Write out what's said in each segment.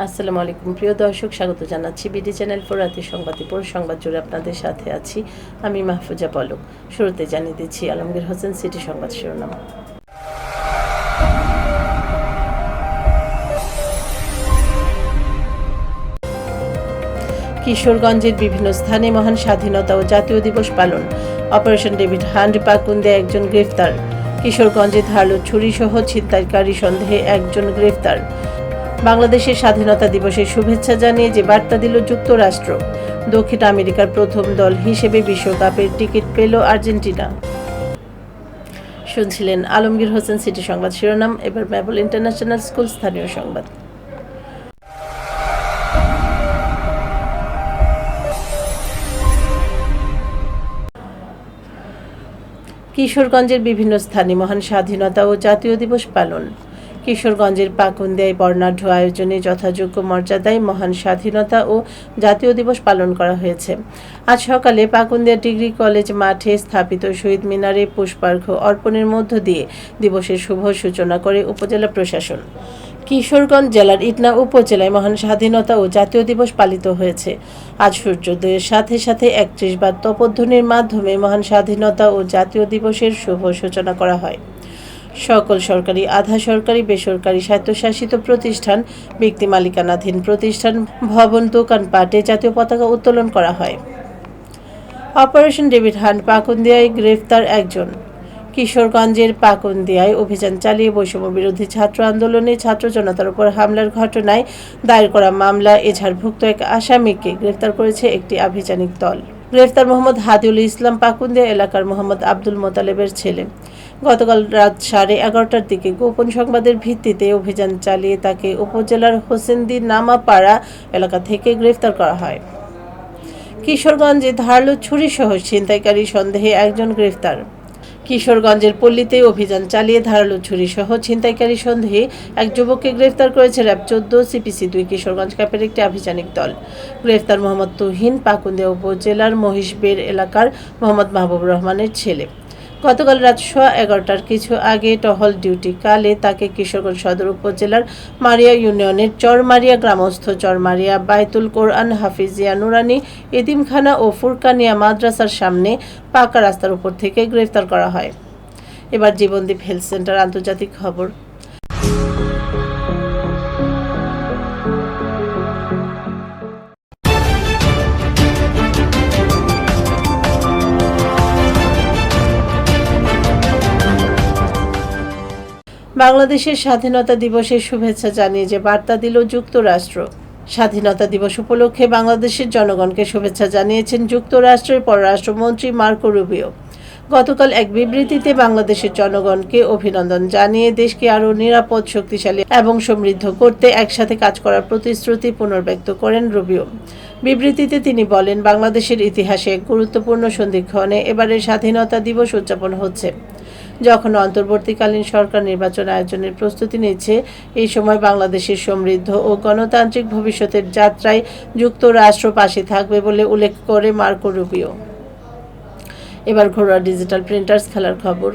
আসসালামু আলাইকুম। প্রিয় দর্শক, স্বাগত জানাচ্ছি বিডি চ্যানেল ফোর রাতের সংবাদে পুরো সংবাদ জুড়ে আপনাদের সাথে আছি আমি মাহফুজা পলক। শুরুতে জানিয়ে দিচ্ছি আলমগীর হোসেন, সিটি সংবাদ শিরোনাম। কিশোরগঞ্জের বিভিন্ন স্থানে মহান স্বাধীনতা ও জাতীয় দিবস পালন। অপারেশন ডেভিড হান্ড পাকুন্দে একজন গ্রেফতার। কিশোরগঞ্জে ধারালো ছুরিসহ ছিনতাইকারী সন্দেহে একজন গ্রেফতার। বাংলাদেশের স্বাধীনতা দিবসের শুভেচ্ছা জানিয়ে যে বার্তা দিল যুক্তরাষ্ট্র। দক্ষিণ আমেরিকার প্রথম দল হিসেবে বিশ্বকাপের টিকিট পেল আর্জেন্টিনা। শুনছিলেন আলমগীর হোসেন সিটি সংবাদ শিরোনাম, এবার ম্যাবল ইন্টারন্যাশনাল স্কুল স্থানীয় সংবাদ। কিশোরগঞ্জের বিভিন্ন স্থানে মহান স্বাধীনতা ও জাতীয় দিবস পালন। কিশোরগঞ্জের পাকুন্দিয়ায় বর্ণাঢ্য আয়োজনে যথাযোগ্য মর্যাদায় মহান স্বাধীনতা ও জাতীয় দিবস পালন করা হয়েছে। আজ সকালে পাকুন্দিয়া ডিগ্রি কলেজ মাঠে স্থাপিত শহীদ মিনারে পুষ্পার্ঘ্য অর্পণের মধ্য দিয়ে দিবসের শুভ সূচনা করে উপজেলা প্রশাসন। কিশোরগঞ্জ জেলার ইটনা উপজেলায় মহান স্বাধীনতা ও জাতীয় দিবস পালিত হয়েছে। আজ সূর্যোদয়ের সাথে সাথে একত্রিশ বার তপধ্বনির মাধ্যমে মহান স্বাধীনতা ও জাতীয় দিবসের শুভ সূচনা করা হয়। সকল সরকারি, আধা সরকারি, বেসরকারি স্বায়ত্তশাসিত প্রতিষ্ঠান, ব্যক্তি মালিকানাধীন প্রতিষ্ঠান, ভবন দোকানপাটে জাতীয় পতাকা উত্তোলন করা হয়। অপারেশন ডেভিড হান্ট পাকুন্দিয়ায় গ্রেফতার একজন। কিশোরগঞ্জের পাকুন্দিয়ায় অভিযান চালিয়ে বৈষম্য বিরোধী ছাত্র আন্দোলনে ছাত্র জনতার উপর হামলার ঘটনায় দায়ের করা মামলা এঝাড়ভুক্ত এক আসামিকে গ্রেফতার করেছে একটি আভিযানিক দল। গ্রেফতার মোহাম্মদ হাদিউল ইসলাম পাকুন্দিয়া এলাকার মোহাম্মদ আব্দুল মোতালেবের ছেলে। গতকাল রাত সাড়ে এগারোটার দিকে গোপন সংবাদের ভিত্তিতে অভিযান চালিয়ে তাকে উপজেলার হোসেন্দি নামাপাড়া এলাকা থেকে গ্রেফতার করা হয়। কিশোরগঞ্জে ধারালো ছুরিসহ ছিনতাইকারী সন্দেহে একজন গ্রেফতার। কিশোরগঞ্জের পল্লীতে অভিযান চালিয়ে ধারালো ছুরি সহ ছিনতাইকারী সন্দেহে এক যুবককে গ্রেফতার করেছে র্যাব চোদ্দ, সিপিসি দুই, কিশোরগঞ্জ ক্যাপের একটি আভিযানিক দল। গ্রেফতার মোহাম্মদ তুহিন, পাকুন্দিয়া উপজেলার মহিষবের এলাকার মোহাম্মদ মাহবুব রহমানের ছেলে। গতকাল রাত সোয়া এগারোটার কিছু আগে টহল ডিউটি কালে তাকে কিশোরগঞ্জ সদর উপজেলার মারিয়া ইউনিয়নের চরমারিয়া গ্রামস্থ চরমারিয়া বাইতুল কোরআন হাফিজিয়া নুরানি এদিমখানা ও ফুরকানিয়া মাদ্রাসার সামনে পাকা রাস্তার উপর থেকে গ্রেফতার করা হয়। এবার জীবনদীপ হেলথ সেন্টার আন্তর্জাতিক খবর। বাংলাদেশের স্বাধীনতা দিবসের শুভেচ্ছা জানিয়ে যে বার্তা দিল যুক্তরাষ্ট্র। স্বাধীনতা দিবস উপলক্ষে বাংলাদেশের জনগণকে শুভেচ্ছা জানিয়েছেন যুক্তরাষ্ট্রের পররাষ্ট্রমন্ত্রী মার্কো রুবিও। গতকাল এক বিবৃতিতে বাংলাদেশের জনগণকে অভিনন্দন জানিয়ে দেশকে আরও নিরাপদ, শক্তিশালী এবং সমৃদ্ধ করতে একসাথে কাজ করার প্রতিশ্রুতি পুনর্ব্যক্ত করেন রুবিও। বিবৃতিতে তিনি বলেন, বাংলাদেশের ইতিহাসে গুরুত্বপূর্ণ সন্ধিক্ষণে এবারের স্বাধীনতা দিবস উদযাপন হচ্ছে। যখন অন্তর্বর্তীকালীন সরকার নির্বাচন আয়োজনের প্রস্তুতি নিচ্ছে, এই সময় বাংলাদেশের সমৃদ্ধ ও গণতান্ত্রিক ভবিষ্যতের যাত্রায় যুক্তরাষ্ট্র পাশে থাকবে বলে উল্লেখ করে মার্কো রুবিও। এবার ঘরোয়া ডিজিটাল প্রিন্টার্স খেলার খবর।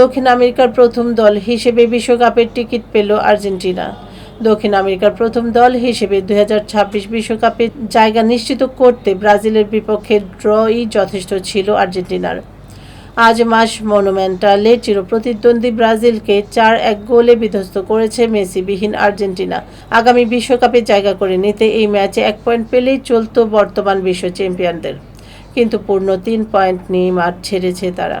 দক্ষিণ আমেরিকার প্রথম দল হিসেবে বিশ্বকাপের টিকিট পেল আর্জেন্টিনা। দক্ষিণ আমেরিকার প্রথম দল হিসেবে দুই বিশ্বকাপে জায়গা নিশ্চিত করতে ব্রাজিলের বিপক্ষে ড্রই যথেষ্ট ছিল আর্জেন্টিনার। আজ মাস মনুমেন্টালে চিরপ্রতিদ্বন্দ্বী ব্রাজিলকে চার এক গোলে বিধ্বস্ত করেছে মেসিবিহীন আর্জেন্টিনা। আগামী বিশ্বকাপে জায়গা করে নিতে এই ম্যাচে এক পয়েন্ট পেলেই চলত বর্তমান বিশ্ব চ্যাম্পিয়নদের। কিন্তু পূর্ণ তিন পয়েন্ট নিয়ে মাঠ ছেড়েছে তারা।